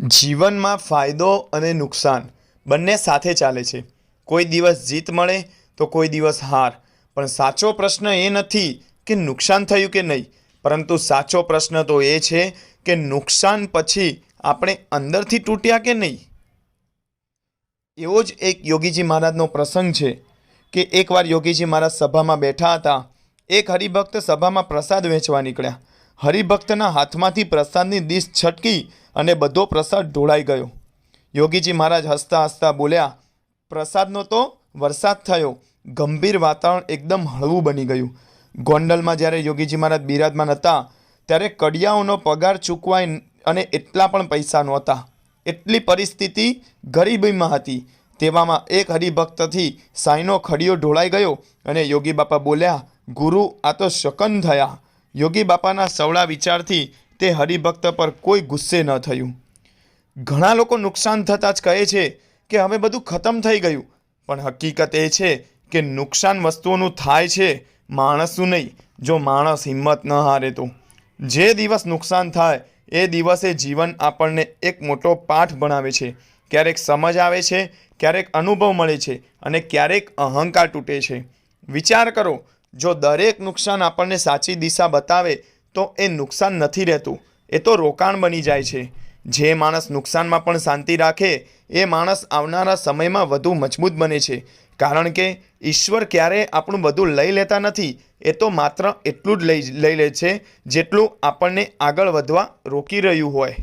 જીવનમાં ફાયદો અને નુકસાન બંને સાથે ચાલે છે. કોઈ દિવસ જીત મળે તો કોઈ દિવસ હાર. પણ સાચો પ્રશ્ન એ નથી કે નુકસાન થયું કે નહીં. પરંતુ સાચો પ્રશ્ન તો એ છે કે નુકસાન પછી આપણે અંદરથી તૂટ્યા કે નહીં? એવો જ એક યોગીજી મહારાજનો પ્રસંગ છે કે એકવાર યોગીજી મહારાજ સભામાં બેઠા હતા. એક હરિભક્ત સભામાં પ્રસાદ વેચવા નીકળ્યા. હરિભક્તના હાથમાંથી પ્રસાદની ડીશ છટકી અને બધો પ્રસાદ ઢોળાઈ ગયો. યોગીજી મહારાજ હસતા હસતા બોલ્યા, પ્રસાદનો તો વરસાદ થયો. ગંભીર વાતાવરણ એકદમ હળવું બની ગયું. ગોંડલમાં જ્યારે યોગીજી મહારાજ બિરાજમાન હતા, ત્યારે કડિયાઓનો પગાર ચૂકવાય અને એટલા પણ પૈસા નહોતા. એટલી પરિસ્થિતિ ગરીબીમાં હતી. તેવામાં એક હરિભક્તથી સાંઈનો ખડીયો ઢોળાઈ ગયો અને યોગી બાપા બોલ્યા, ગુરુ, આ તો શકન થયા. યોગી બાપાના સવળા વિચારથી તે હરિભક્ત પર કોઈ ગુસ્સે ન થયું. ઘણા લોકો નુકસાન થતાં જ કહે છે કે હવે બધું ખતમ થઈ ગયું. પણ હકીકત એ છે કે નુકસાન વસ્તુઓનું થાય છે, માણસનું નહીં, જો માણસ હિંમત ન હારે તો. જે દિવસ નુકસાન થાય, એ દિવસે જીવન આપણને એક મોટો પાઠ ભણાવે છે. ક્યારેક સમજ આવે છે, ક્યારેક અનુભવ મળે છે અને ક્યારેક અહંકાર તૂટે છે. વિચાર કરો જો દરેક નુકસાન આપણને સાચી દિશા બતાવે, તો એ નુકસાન નથી રહેતું. એ તો રોકાણ બની જાય છે. જે માણસ નુકસાનમાં પણ શાંતિ રાખે, એ માણસ આવનારા સમયમાં વધુ મજબૂત બને છે. કારણ કે ઈશ્વર ક્યારેય આપણું બધું લઈ લેતા નથી, એ તો માત્ર એટલું જ લઈ લઈ લે છે, જેટલું આપણને આગળ વધવા રોકી રહ્યું હોય.